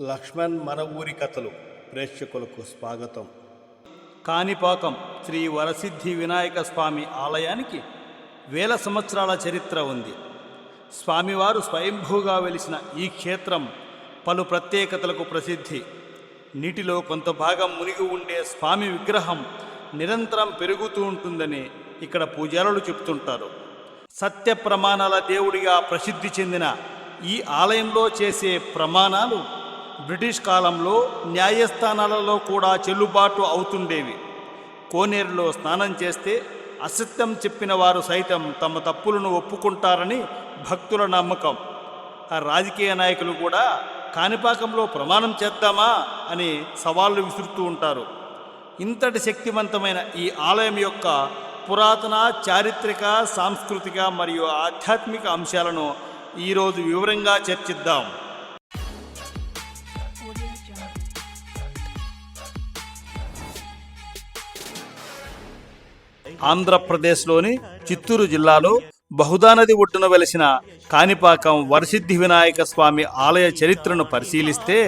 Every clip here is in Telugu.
లక్ష్మణ్ మన ఊరి కథలు. ప్రేక్షకులకు స్వాగతం. కాణిపాకం శ్రీ వరసిద్ధి వినాయక స్వామి ఆలయానికి వేల సంవత్సరాల చరిత్ర ఉంది. స్వామివారు స్వయంభూగా వెలిసిన ఈ క్షేత్రం పలు ప్రత్యేకతలకు ప్రసిద్ధి. నీటిలో కొంత భాగం మునిగి ఉండే స్వామి విగ్రహం నిరంతరం పెరుగుతూ ఉంటుందని ఇక్కడ పూజారులు చెప్తుంటారు. సత్య ప్రమాణాల దేవుడిగా ప్రసిద్ధి చెందిన ఈ ఆలయంలో చేసే ప్రమాణాలు బ్రిటిష్ కాలంలో న్యాయస్థానాలలో కూడా చెల్లుబాటు అవుతుండేవి. కోనేరులో స్నానం చేస్తే అసత్యం చెప్పిన వారు సైతం తమ తప్పులను ఒప్పుకుంటారని భక్తుల నమ్మకం. రాజకీయ నాయకులు కూడా కాణిపాకంలో ప్రమాణం చేద్దామా? అని సవాళ్ళు విసురుతూ ఉంటారు. ఇంతటి శక్తివంతమైన ఈ ఆలయం యొక్క పురాతన చారిత్రక సాంస్కృతిక మరియు ఆధ్యాత్మిక అంశాలను ఈరోజు వివరంగా చర్చిద్దాం. ఆంధ్రప్రదేశ్లోని చిత్తూరు జిల్లాలో బహుదా నది ఒడ్డున వెలిసిన కాణిపాకం వరసిద్ధి వినాయక స్వామి ఆలయ చరిత్రను పరిశీలిస్తే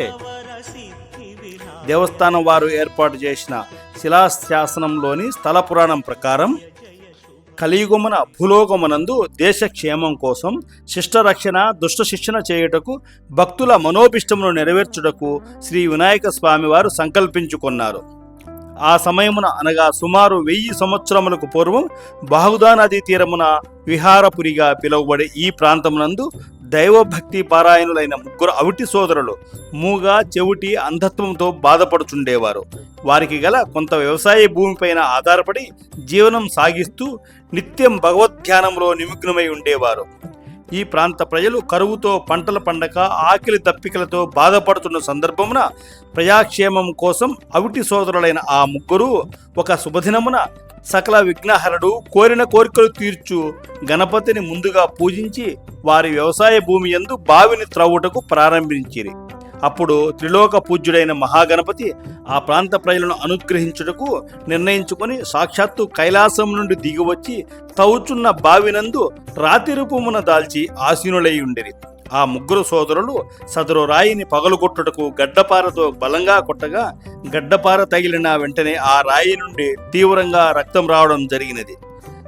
దేవస్థానం వారు ఏర్పాటు చేసిన శిలాశాసనంలోని స్థల పురాణం ప్రకారం కలియుగమున భూలోకమునందు దేశక్షేమం కోసం శిష్టరక్షణ దుష్ట శిక్షణ చేయుటకు భక్తుల మనోభిష్టమును నెరవేర్చుటకు శ్రీ వినాయక స్వామివారు సంకల్పించుకున్నారు. ఆ సమయమున అనగా సుమారు వెయ్యి సంవత్సరములకు పూర్వం బాహుదా నదీ తీరమున విహారపురిగా పిలువబడే ఈ ప్రాంతమునందు దైవభక్తి పారాయణులైన ముగ్గురు అవిటి సోదరులు మూగ చెవిటి అంధత్వంతో బాధపడుచుండేవారు. వారికి గల కొంత వ్యవసాయ భూమిపైన ఆధారపడి జీవనం సాగిస్తూ నిత్యం భగవద్ధ్యానంలో నిమగ్నమై ఉండేవారు. ఈ ప్రాంత ప్రజలు కరువుతో పంటల పండక ఆకలి దప్పికలతో బాధపడుతున్న సందర్భమున ప్రజాక్షేమం కోసం అవిటి సోదరులైన ఆ ముగ్గురు ఒక శుభదినమున సకల విఘ్నహరుడు కోరిన కోరికలు తీర్చు గణపతిని ముందుగా పూజించి వారి వ్యవసాయ భూమి యందు బావిని త్రవ్వుటకు ప్రారంభించిరి. అప్పుడు త్రిలోక పూజ్యుడైన మహాగణపతి ఆ ప్రాంత ప్రజలను అనుగ్రహించుటకు నిర్ణయించుకొని సాక్షాత్తు కైలాసం నుండి దిగివచ్చి తవ్వుచున్న బావినందు రాతిరూపమున దాల్చి ఆసీనులై ఉండిరి. ఆ ముగ్గురు సోదరులు సదరు రాయిని పగలుగొట్టుటకు గడ్డపారతో బలంగా కొట్టగా గడ్డపార తగిలిన వెంటనే ఆ రాయి నుండి తీవ్రంగా రక్తం రావడం జరిగినది.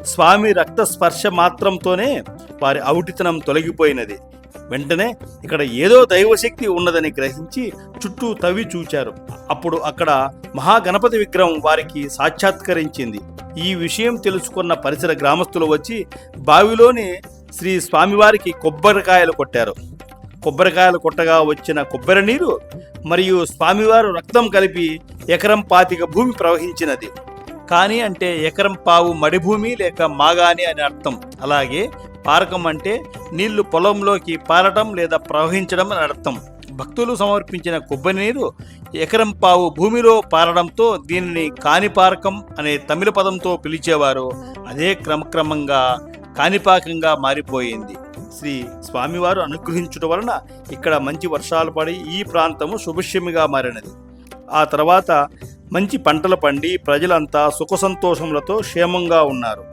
స్వామి రక్త స్పర్శ మాత్రంతోనే వారి అవుటితనం తొలగిపోయినది. వెంటనే ఇక్కడ ఏదో దైవశక్తి ఉన్నదని గ్రహించి చుట్టూ తవ్వి చూచారు. అప్పుడు అక్కడ మహాగణపతి విగ్రహం వారికి సాక్షాత్కరించింది. ఈ విషయం తెలుసుకున్న పరిసర గ్రామస్తులు వచ్చి బావిలోని శ్రీ స్వామివారికి కొబ్బరికాయలు కొట్టారు. కొబ్బరికాయలు కొట్టగా వచ్చిన కొబ్బరి నీరు మరియు స్వామివారు రక్తం కలిపి ఎకరం పాతిక భూమి ప్రవహించినది. కానీ అంటే ఎకరం పావు మడి భూమి లేక మాగాని అని అర్థం. అలాగే పారకం అంటే నీళ్ళు పొలంలోకి పారటం లేదా ప్రవహించడం అని అర్థం. భక్తులు సమర్పించిన కొబ్బరి నీరు ఎకరం పావు భూమిలో పారడంతో దీనిని కాణిపారకం అనే తమిళ పదంతో పిలిచేవారు. అదే క్రమక్రమంగా కాణిపాకంగా మారిపోయింది. శ్రీ స్వామివారు అనుగ్రహించుట వలన ఇక్కడ మంచి వర్షాలు పడి ఈ ప్రాంతము శుభశ్యమిగా మారినది. ఆ తర్వాత మంచి పంటలు పండి ప్రజలంతా సుఖ సంతోషములతో క్షేమంగా ఉన్నారు.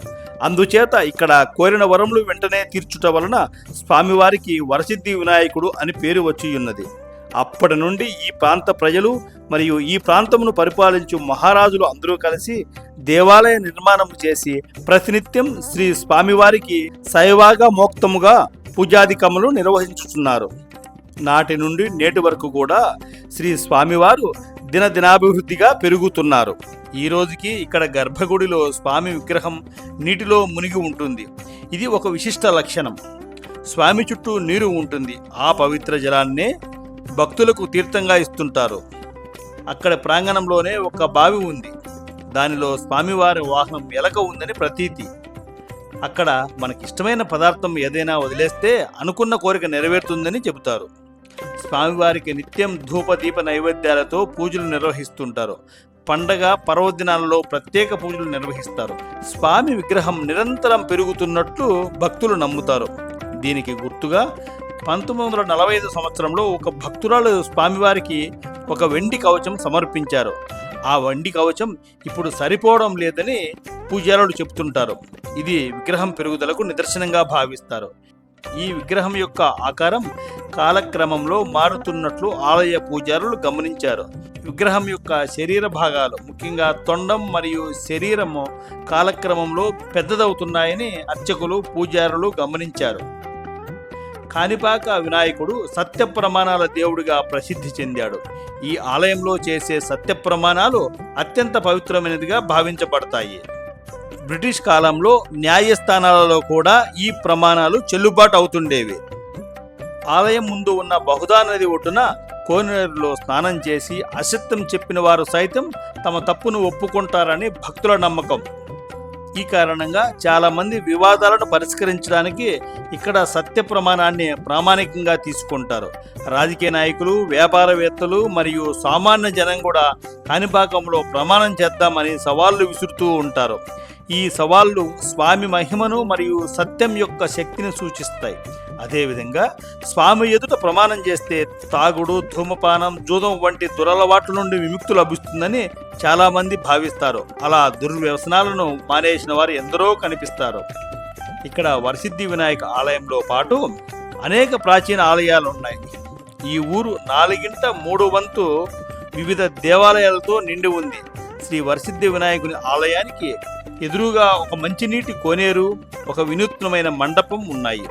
అందుచేత ఇక్కడ కోరిన వరములు వెంటనే తీర్చుట వలన స్వామివారికి వరసిద్ధి వినాయకుడు అని పేరు వచ్చి ఉన్నది. అప్పటి నుండి ఈ ప్రాంత ప్రజలు మరియు ఈ ప్రాంతమును పరిపాలించు మహారాజులు అందరూ కలిసి దేవాలయ నిర్మాణం చేసి ప్రతినిత్యం శ్రీ స్వామివారికి శైవాగా మోక్తముగా పూజాధికములు నిర్వహించుతున్నారు నాటి నుండి నేటి వరకు కూడా శ్రీ స్వామివారు దినదినాభివృద్ధిగా పెరుగుతున్నారు. ఈ రోజుకి ఇక్కడ గర్భగుడిలో స్వామి విగ్రహం నీటిలో మునిగి ఉంటుంది. ఇది ఒక విశిష్ట లక్షణం. స్వామి చుట్టూ నీరు ఉంటుంది. ఆ పవిత్ర జలాన్నే భక్తులకు తీర్థంగా ఇస్తుంటారు. అక్కడ ప్రాంగణంలోనే ఒక బావి ఉంది. దానిలో స్వామివారి వాహనం ఎలక ఉందని ప్రతీతి. అక్కడ మనకిష్టమైన పదార్థం ఏదైనా వదిలేస్తే అనుకున్న కోరిక నెరవేరుతుందని చెబుతారు. స్వామివారికి నిత్యం ధూప దీప నైవేద్యాలతో పూజలు నిర్వహిస్తుంటారు. పండగ పర్వదినాలలో ప్రత్యేక పూజలు నిర్వహిస్తారు. స్వామి విగ్రహం నిరంతరం పెరుగుతున్నట్లు భక్తులు నమ్ముతారు. దీనికి గుర్తుగా పంతొమ్మిది వందల నలభై ఐదు సంవత్సరంలో ఒక భక్తురాలు స్వామివారికి ఒక వెండి కవచం సమర్పించారు. ఆ వండి కవచం ఇప్పుడు సరిపోవడం లేదని పూజారులు చెబుతుంటారు. ఇది విగ్రహం పెరుగుదలకు నిదర్శనంగా భావిస్తారు. ఈ విగ్రహం యొక్క ఆకారం కాలక్రమంలో మారుతున్నట్లు ఆలయ పూజారులు గమనించారు. విగ్రహం యొక్క శరీర భాగాలు ముఖ్యంగా తొండం మరియు శరీరము కాలక్రమంలో పెద్దదవుతున్నాయని అర్చకులు పూజారులు గమనించారు. కాణిపాక వినాయకుడు సత్య ప్రమాణాల దేవుడిగా ప్రసిద్ధి చెందాడు. ఈ ఆలయంలో చేసే సత్య ప్రమాణాలు అత్యంత పవిత్రమైనదిగా భావించబడతాయి. బ్రిటిష్ కాలంలో న్యాయస్థానాలలో కూడా ఈ ప్రమాణాలు చెల్లుబాటు అవుతుండేవి. ఆలయం ముందు ఉన్న బహుదా నది ఒడ్డున కోనేరులో స్నానం చేసి అసత్యం చెప్పిన వారు సైతం తమ తప్పును ఒప్పుకుంటారని భక్తుల నమ్మకం. ఈ కారణంగా చాలామంది వివాదాలను పరిష్కరించడానికి ఇక్కడ సత్య ప్రమాణాన్ని ప్రామాణికంగా తీసుకుంటారు. రాజకీయ నాయకులు వ్యాపారవేత్తలు మరియు సామాన్య జనం కూడా కాణిపాకంలో ప్రమాణం చేద్దామని సవాళ్ళు విసురుతూ ఉంటారు. ఈ సవాళ్ళు స్వామి మహిమను మరియు సత్యం యొక్క శక్తిని సూచిస్తాయి. అదేవిధంగా స్వామి ఎదుట ప్రమాణం చేస్తే తాగుడు ధూమపానం జూదం వంటి దురలవాట్ల నుండి విముక్తి లభిస్తుందని చాలామంది భావిస్తారు. అలా దుర్వ్యసనాలను మానేసిన వారు ఎందరో కనిపిస్తారు. ఇక్కడ వరసిద్ధి వినాయక ఆలయంలో పాటు అనేక ప్రాచీన ఆలయాలు ఉన్నాయి ఈ ఊరు నాలుగింట మూడు వంతు వివిధ దేవాలయాలతో నిండి ఉంది. శ్రీ వరసిద్ధి వినాయకుని ఆలయానికి ఎదురుగా ఒక మంచినీటి కోనేరు ఒక వినూత్నమైన మండపం ఉన్నాయి.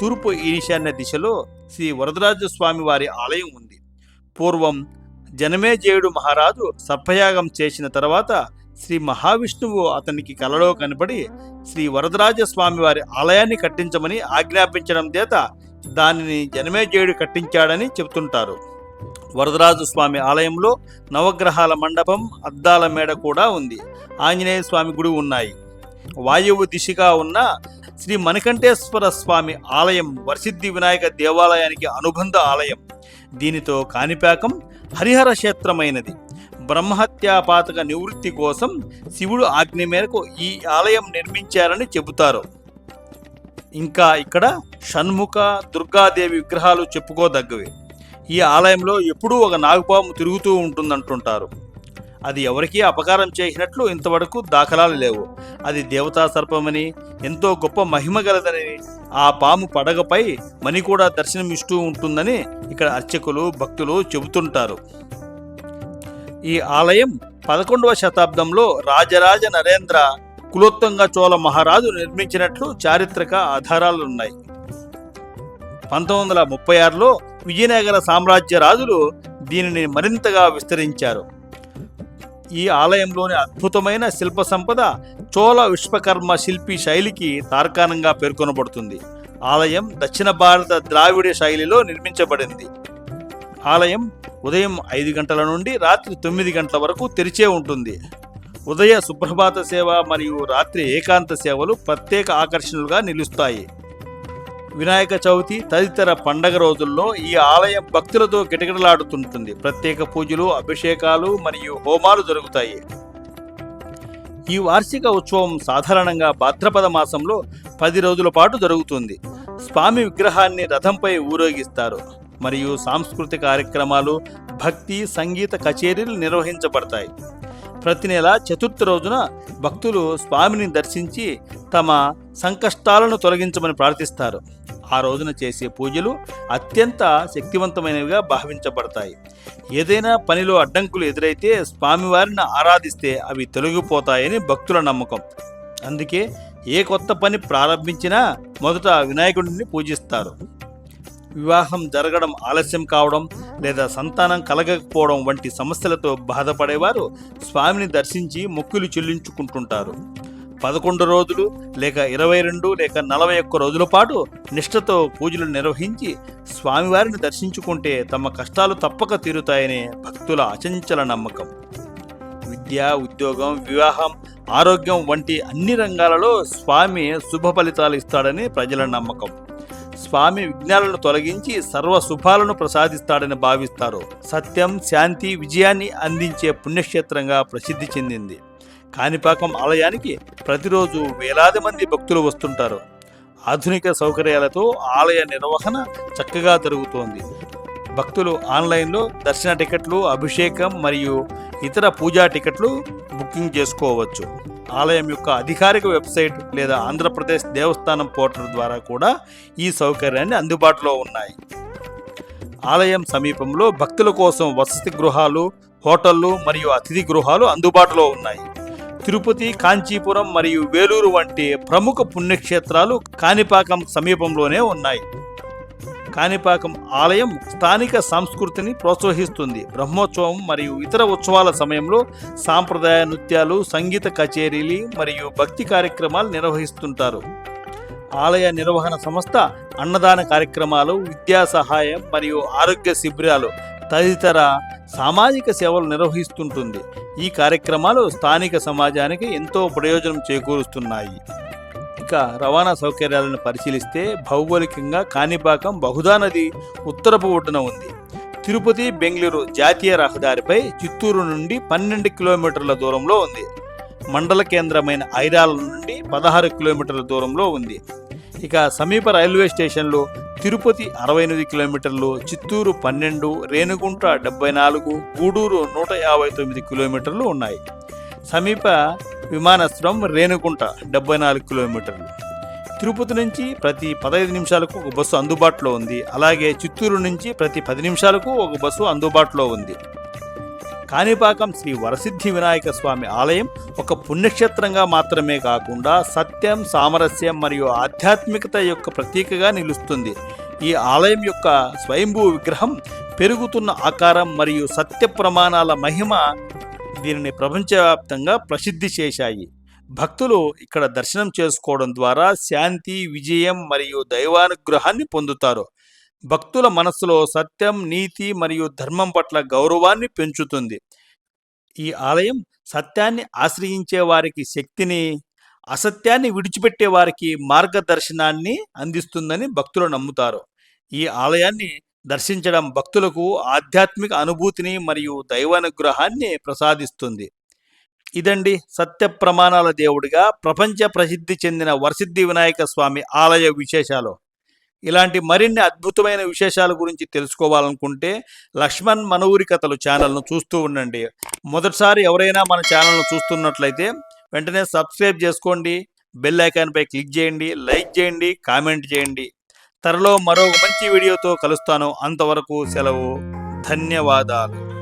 తూర్పు ఈశాన్య దిశలో శ్రీ వరదరాజ స్వామి వారి ఆలయం ఉంది. పూర్వం జనమేజయుడు మహారాజు సర్పయాగం చేసిన తర్వాత శ్రీ మహావిష్ణువు అతనికి కలలో కనబడి శ్రీ వరదరాజ స్వామి వారి ఆలయాన్ని కట్టించమని ఆజ్ఞాపించడం చేత దానిని జనమేజయుడు కట్టించాడని చెబుతుంటారు. వరదరాజు స్వామి ఆలయంలో నవగ్రహాల మండపం అద్దాల మేడ కూడా ఉంది. ఆంజనేయ స్వామి గుడి ఉన్నాయి. వాయువు దిశగా ఉన్న శ్రీ మణికంఠేశ్వర స్వామి ఆలయం వరసిద్ధి వినాయక దేవాలయానికి అనుబంధ ఆలయం. దీనితో కాణిపాకం హరిహర క్షేత్రమైనది. బ్రహ్మహత్యాపాతక నివృత్తి కోసం శివుడు ఆజ్ఞ మేరకు ఈ ఆలయం నిర్మించారని చెబుతారు. ఇంకా ఇక్కడ షణ్ముఖ దుర్గాదేవి విగ్రహాలు చెప్పుకోదగ్గవి. ఈ ఆలయంలో ఎప్పుడూ ఒక నాగుపాము తిరుగుతూ ఉంటుందంటుంటారు. అది ఎవరికీ అపకారం చేసినట్లు ఇంతవరకు దాఖలాలు లేవు. అది దేవతా సర్పమని ఎంతో గొప్ప మహిమ గలదని ఆ పాము పడగపై మణి కూడా దర్శనమిస్తూ ఉంటుందని ఇక్కడ అర్చకులు భక్తులు చెబుతుంటారు. ఈ ఆలయం పదకొండవ శతాబ్దంలో రాజరాజ నరేంద్ర కులోత్తంగ చోళ మహారాజు నిర్మించినట్లు చారిత్రక ఆధారాలు ఉన్నాయి పంతొమ్మిది వందల ముప్పై ఆరులో విజయనగర సామ్రాజ్య రాజులు దీనిని మరింతగా విస్తరించారు. ఈ ఆలయంలోని అద్భుతమైన శిల్ప సంపద చోళ విశ్వకర్మ శిల్పి శైలికి తార్కాణంగా పేర్కొనబడుతుంది. ఆలయం దక్షిణ భారత ద్రావిడ శైలిలో నిర్మించబడింది. ఆలయం ఉదయం ఐదు గంటల నుండి రాత్రి తొమ్మిది గంటల వరకు తెరిచే ఉంటుంది. ఉదయ సుప్రభాత సేవ మరియు రాత్రి ఏకాంత సేవలు ప్రత్యేక ఆకర్షణలుగా నిలుస్తాయి. వినాయక చవితి తదితర పండగ రోజుల్లో ఈ ఆలయం భక్తులతో గిటగిటలాడుతుంటుంది ప్రత్యేక పూజలు అభిషేకాలు మరియు హోమాలు జరుగుతాయి. ఈ వార్షిక ఉత్సవం సాధారణంగా భాద్రపద మాసంలో పది రోజుల పాటు జరుగుతుంది. స్వామి విగ్రహాన్ని రథంపై ఊరేగిస్తారు. మరియు సాంస్కృతిక కార్యక్రమాలు భక్తి సంగీత కచేరీలు నిర్వహించబడతాయి. ప్రతి నెల చతుర్థ రోజున భక్తులు స్వామిని దర్శించి తమ సంకష్టాలను తొలగించమని ప్రార్థిస్తారు. ఆ రోజున చేసే పూజలు అత్యంత శక్తివంతమైనవిగా భావించబడతాయి. ఏదైనా పనిలో అడ్డంకులు ఎదురైతే స్వామివారిని ఆరాధిస్తే అవి తొలగిపోతాయని భక్తుల నమ్మకం. అందుకే ఏ కొత్త పని ప్రారంభించినా మొదట వినాయకుడిని పూజిస్తారు. వివాహం జరగడం ఆలస్యం కావడం లేదా సంతానం కలగకపోవడం వంటి సమస్యలతో బాధపడేవారు స్వామిని దర్శించి మొక్కులు చెల్లించుకుంటుంటారు. పదకొండు రోజులు లేక ఇరవై రెండు లేక నలభై ఒక్క రోజుల పాటు నిష్ఠతో పూజలు నిర్వహించి స్వామివారిని దర్శించుకుంటే తమ కష్టాలు తప్పక తీరుతాయనే భక్తుల అచంచల నమ్మకం. విద్య ఉద్యోగం వివాహం ఆరోగ్యం వంటి అన్ని రంగాలలో స్వామి శుభ ఫలితాలు ఇస్తాడని ప్రజల నమ్మకం. స్వామి విఘ్నాలను తొలగించి సర్వ శుభాలను ప్రసాదిస్తాడని భావిస్తారు. సత్యం శాంతి విజయాన్ని అందించే పుణ్యక్షేత్రంగా ప్రసిద్ధి చెందింది. కాణిపాకం ఆలయానికి ప్రతిరోజు వేలాది మంది భక్తులు వస్తుంటారు. ఆధునిక సౌకర్యాలతో ఆలయ నిర్వహణ చక్కగా జరుగుతోంది. భక్తులు ఆన్లైన్లో దర్శన టికెట్లు అభిషేకం మరియు ఇతర పూజా టికెట్లు బుకింగ్ చేసుకోవచ్చు. ఆలయం యొక్క అధికారిక వెబ్సైట్ లేదా ఆంధ్రప్రదేశ్ దేవస్థానం పోర్టల్ ద్వారా కూడా ఈ సౌకర్యాన్ని అందుబాటులో ఉన్నాయి. ఆలయం సమీపంలో భక్తుల కోసం వసతి గృహాలు హోటళ్ళు మరియు అతిథి గృహాలు అందుబాటులో ఉన్నాయి. తిరుపతి కాంచీపురం మరియు వేలూరు వంటి ప్రముఖ పుణ్యక్షేత్రాలు కాణిపాకం సమీపంలోనే ఉన్నాయి. కాణిపాకం ఆలయం స్థానిక సంస్కృతిని ప్రోత్సహిస్తుంది. బ్రహ్మోత్సవం మరియు ఇతర ఉత్సవాల సమయంలో సాంప్రదాయ నృత్యాలు సంగీత కచేరీలు మరియు భక్తి కార్యక్రమాలు నిర్వహిస్తుంటారు. ఆలయ నిర్వహణ సంస్థ అన్నదాన కార్యక్రమాలు విద్యా సహాయం మరియు ఆరోగ్య శిబిరాలు తదితర సామాజిక సేవలు నిర్వహిస్తుంటుంది. ఈ కార్యక్రమాలు స్థానిక సమాజానికి ఎంతో ప్రయోజనం చేకూరుస్తున్నాయి. ఇక రవాణా సౌకర్యాలను పరిశీలిస్తే భౌగోళికంగా కాణిపాకం బహుదా నది ఉత్తరపు ఒడ్డున ఉంది. తిరుపతి బెంగళూరు జాతీయ రహదారిపై చిత్తూరు నుండి పన్నెండు కిలోమీటర్ల దూరంలో ఉంది. మండల కేంద్రమైన ఐరాల నుండి పదహారు కిలోమీటర్ల దూరంలో ఉంది. ఇక సమీప రైల్వే స్టేషన్లు తిరుపతి అరవై ఎనిమిది కిలోమీటర్లు చిత్తూరు పన్నెండు రేణుగుంట డెబ్బై నాలుగు గూడూరు నూట యాభై తొమ్మిది కిలోమీటర్లు ఉన్నాయి. సమీప విమానాశ్రయం రేణుకుంట డెబ్బై నాలుగు కిలోమీటర్లు. తిరుపతి నుంచి ప్రతి పదహైదు నిమిషాలకు ఒక బస్సు అందుబాటులో ఉంది. అలాగే చిత్తూరు నుంచి ప్రతి పది నిమిషాలకు ఒక బస్సు అందుబాటులో ఉంది. కాణిపాకం శ్రీ వరసిద్ధి వినాయక స్వామి ఆలయం ఒక పుణ్యక్షేత్రంగా మాత్రమే కాకుండా సత్యం సామరస్యం మరియు ఆధ్యాత్మికత యొక్క ప్రతీకగా నిలుస్తుంది. ఈ ఆలయం యొక్క స్వయంభూ విగ్రహం పెరుగుతున్న ఆకారం మరియు సత్య ప్రమాణాల మహిమ దీనిని ప్రపంచవ్యాప్తంగా ప్రసిద్ధి చేశాయి. భక్తులు ఇక్కడ దర్శనం చేసుకోవడం ద్వారా శాంతి విజయం మరియు దైవానుగ్రహాన్ని పొందుతారు. భక్తుల మనస్సులో సత్యం నీతి మరియు ధర్మం పట్ల గౌరవాన్ని పెంచుతుంది. ఈ ఆలయం సత్యాన్ని ఆశ్రయించే వారికి శక్తిని అసత్యాన్ని విడిచిపెట్టే వారికి మార్గదర్శనాన్ని అందిస్తుందని భక్తులు నమ్ముతారు. ఈ ఆలయాన్ని దర్శించడం భక్తులకు ఆధ్యాత్మిక అనుభూతిని మరియు దైవానుగ్రహాన్ని ప్రసాదిస్తుంది. ఇదండి సత్య ప్రమాణాల దేవుడిగా ప్రపంచ ప్రసిద్ధి చెందిన వరసిద్ధి వినాయక స్వామి ఆలయ విశేషాలు. ఇలాంటి మరిన్ని అద్భుతమైన విశేషాల గురించి తెలుసుకోవాలనుకుంటే లక్ష్మణ్ మనూరి కథలు ఛానల్ను చూస్తూ ఉండండి. మొదటిసారి ఎవరైనా మన ఛానల్ను చూస్తున్నట్లయితే వెంటనే సబ్స్క్రైబ్ చేసుకోండి. బెల్ ఐకాన్పై క్లిక్ చేయండి. లైక్ చేయండి. కామెంట్ చేయండి. త్వరలో మరో మంచి వీడియోతో కలుస్తాను. అంతవరకు సెలవు. ధన్యవాదాలు.